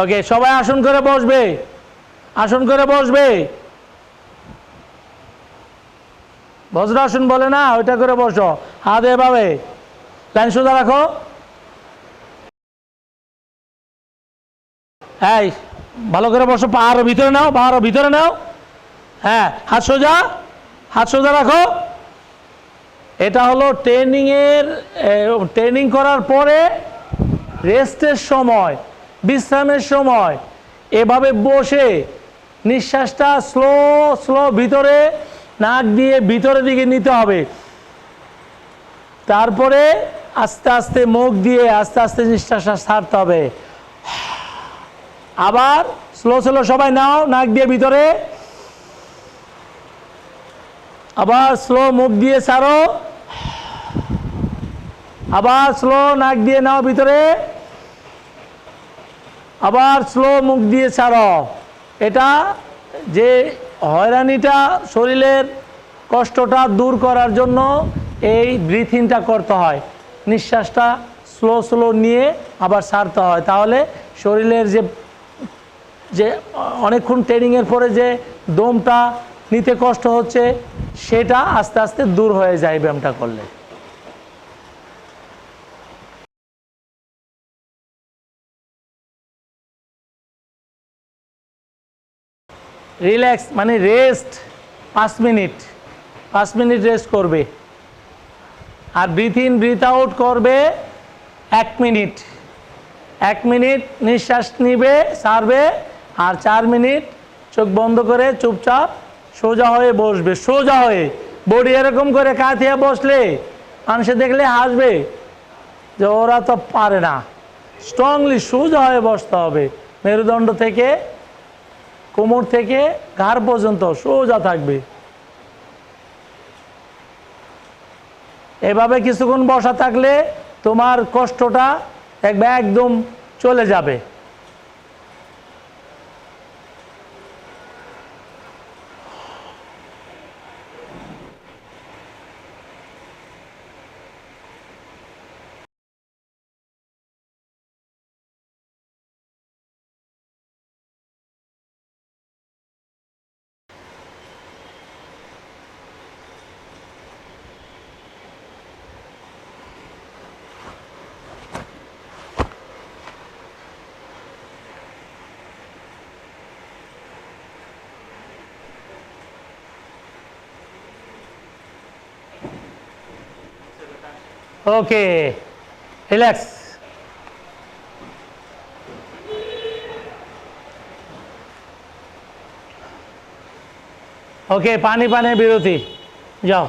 ওকে সবাই আসন করে বসবে। আসন করে বসবে। বজ্রাসন বলে না, ওইটা করে বসো। হাত এভাবে। লাইন সোজা রাখো। এই, ভালো করে বসো, পা আরও ভিতরে নাও, পা আরও ভিতরে নাও। হ্যাঁ হাত সোজা হাত সোজা রাখো। এটা হলো ট্রেনিংয়ের ট্রেনিং করার পরে রেস্টের সময়। বিশ্রামের সময়। এভাবে বসে নিঃশ্বাসটা স্লো স্লো ভিতরে, নাক দিয়ে ভিতরের দিকে নিতে হবে। তারপরে আস্তে আস্তে মুখ দিয়ে আস্তে আস্তে নিঃশ্বাসটা ছাড়তে হবে। আবার স্লো স্লো সবাই নাও, নাক দিয়ে ভিতরে। আবার স্লো মুখ দিয়ে ছাড়ো। আবার স্লো নাক দিয়ে নাও ভিতরে। আবার স্লো মুখ দিয়ে ছাড়ো। এটা যে হয়রানিটা শরীরের কষ্টটা দূর করার জন্য এই ব্রিথিংটা করতে হয়। নিঃশ্বাসটা স্লো স্লো নিয়ে আবার সারতে হয়। তাহলে শরীরের যে যে অনেকক্ষণ ট্রেনিংয়ের পরে যে দমটা নিতে কষ্ট হচ্ছে, সেটা আস্তে আস্তে দূর হয়ে যায় ব্যায়ামটা করলে। রিল্যাক্স মানে রেস্ট, পাঁচ মিনিট। পাঁচ মিনিট রেস্ট করবে। আর ব্রিথ ইন, ব্রিথ আউট করবে এক মিনিট। এক মিনিট নিঃশ্বাস নিবে, সারবে, আর চার মিনিট চোখ বন্ধ করে চুপচাপ সোজা হয়ে বসবে। সোজা হয়ে। বডি এরকম করে কাঁথিয়ে বসলে মানুষে দেখলে হাসবে যে ওরা তো পারে না। স্ট্রংলি সোজা হয়ে বসতে হবে। মেরুদণ্ড থেকে কোমর থেকে ঘাড় পর্যন্ত সোজা থাকবে। এভাবে কিছুক্ষণ বসা থাকলে তোমার কষ্টটা একদম চলে যাবে। ওকে রিল্যাক্স ওকে পানি পানি বিরতি। যাও।